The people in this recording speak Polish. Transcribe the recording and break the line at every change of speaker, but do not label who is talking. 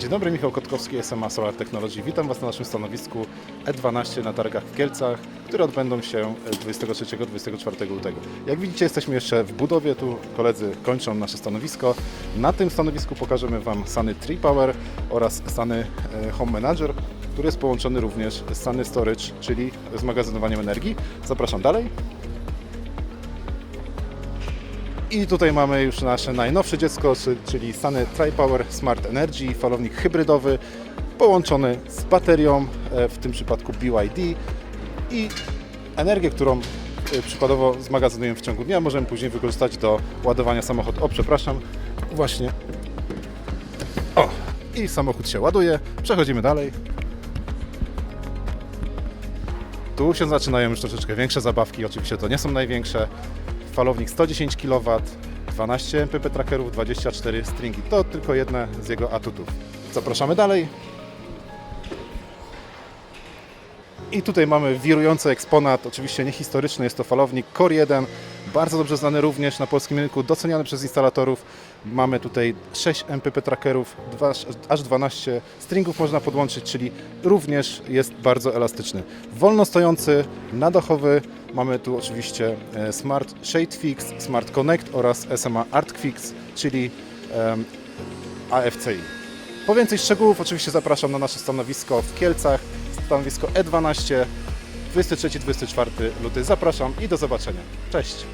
Dzień dobry, Michał Kotkowski, SMA Solar Technology. Witam Was na naszym stanowisku E12 na targach w Kielcach, które odbędą się 23-24 lutego. Jak widzicie, jesteśmy jeszcze w budowie, tu koledzy kończą nasze stanowisko. Na tym stanowisku pokażemy Wam Sany Tree Power oraz Sany e, Home Manager, który jest połączony również z Sany Storage, czyli z magazynowaniem energii. Zapraszam dalej. I tutaj mamy już nasze najnowsze dziecko, czy- czyli Sany Tri-Power Smart Energy, falownik hybrydowy połączony z baterią, e, w tym przypadku BYD i energię, którą e, przykładowo zmagazynujemy w ciągu dnia, możemy później wykorzystać do ładowania samochodu. O, przepraszam, właśnie. O, i samochód się ładuje. Przechodzimy dalej. Tu się zaczynają już troszeczkę większe zabawki, oczywiście to nie są największe. Falownik 110 kW, 12 MPP trackerów, 24 stringi. To tylko jedne z jego atutów. Zapraszamy dalej. I tutaj mamy wirujący eksponat, oczywiście niehistoryczny, jest to falownik Core 1, bardzo dobrze znany również na polskim rynku, doceniany przez instalatorów. Mamy tutaj 6 MPP trackerów, aż 12 stringów można podłączyć, czyli również jest bardzo elastyczny. Wolno stojący, nadachowy, mamy tu oczywiście e, Smart Shade Fix, Smart Connect oraz SMA ArtFix, czyli em, AFCI. Po więcej szczegółów oczywiście zapraszam na nasze stanowisko w Kielcach, stanowisko E12, 23-24 luty. Zapraszam i do zobaczenia. Cześć!